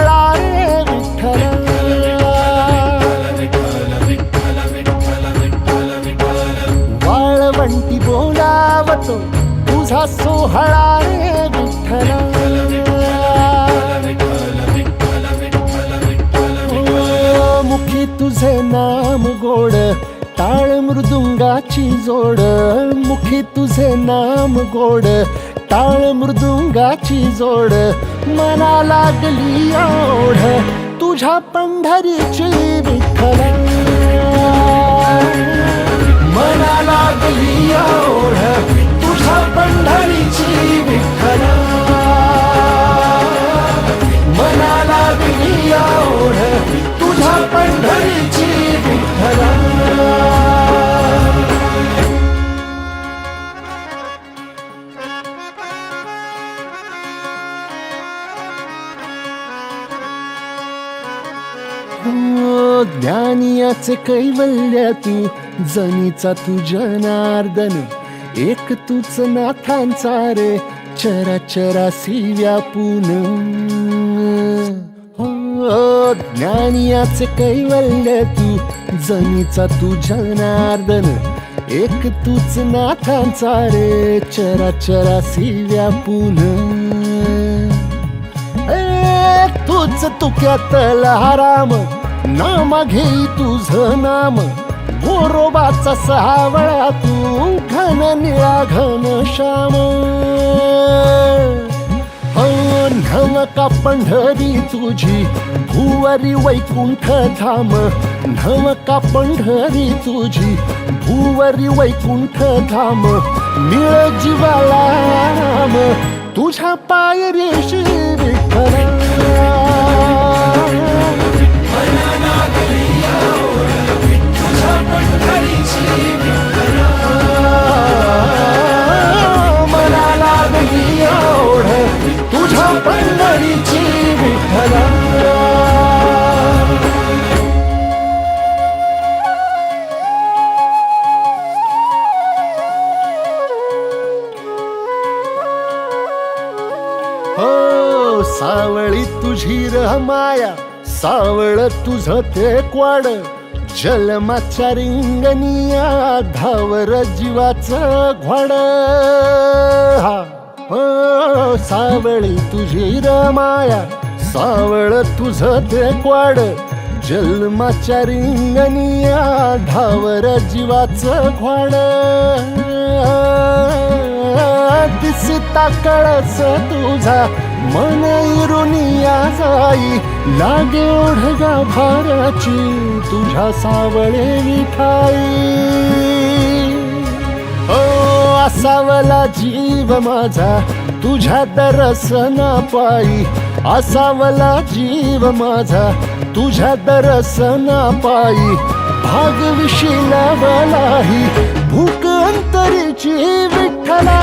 सावळा रे विठ्ठल वाळवंटी बोलावतो तुझा सोहळा रे विठ्ठल मुखी तुझे नाम गोड टाळ मृदुंगाची जोड मुखी तुझे नाम गोड टाळ मृदुंगाची जोड मना लागली ओढ. तुझ्या पंढरीची विठ्ठल. ज्ञानियाचे कैवल्य तू जनीचा तू जनार्दन एक तूच नाथांचा रे चरा चरासी व्यापून हो, हो ज्ञानियाचे कैवल्य तू जनीचा तू जनार्दन एक तूच नाथांचा रे चरा चरासी व्यापून ए, तोच तुक्यातल हराम. नाम घेई तुझ नाम. गोरोबाचा सहावळा तू घन निळा घन श्याम. घन का पंढरी तुझी भुवरी वैकुंठ धाम. नवका पंढरी तुझी भुवरी वैकुंठ धाम. निळ जीवाला राम. तुझ्या पायरीशी विठ्ठला पंढरीची विठ्ठला हो सावळी तुझी रहमाया माया सावळ तुझ ते क्वाड. जलमाच्या रिंगणिया धावर जीवाचं घोड हा. हो सावळी तुझी रमाया सावळ तुझ ते क्वाड. जन्माच्या रिंगणिया धावर जीवाचं घोड दिसता कळस तुझा मन इरुनिया जाई. लागे ओढगा भाराची तुझ्या सावळे मिठाई ओ हो, असावला जीव माझा तुझ्या दरसना पायी. असावला जीव माझा तुझ्या दरसना पायी. भाग विशिलावलाही भूक अंतरीची विठ्ठला.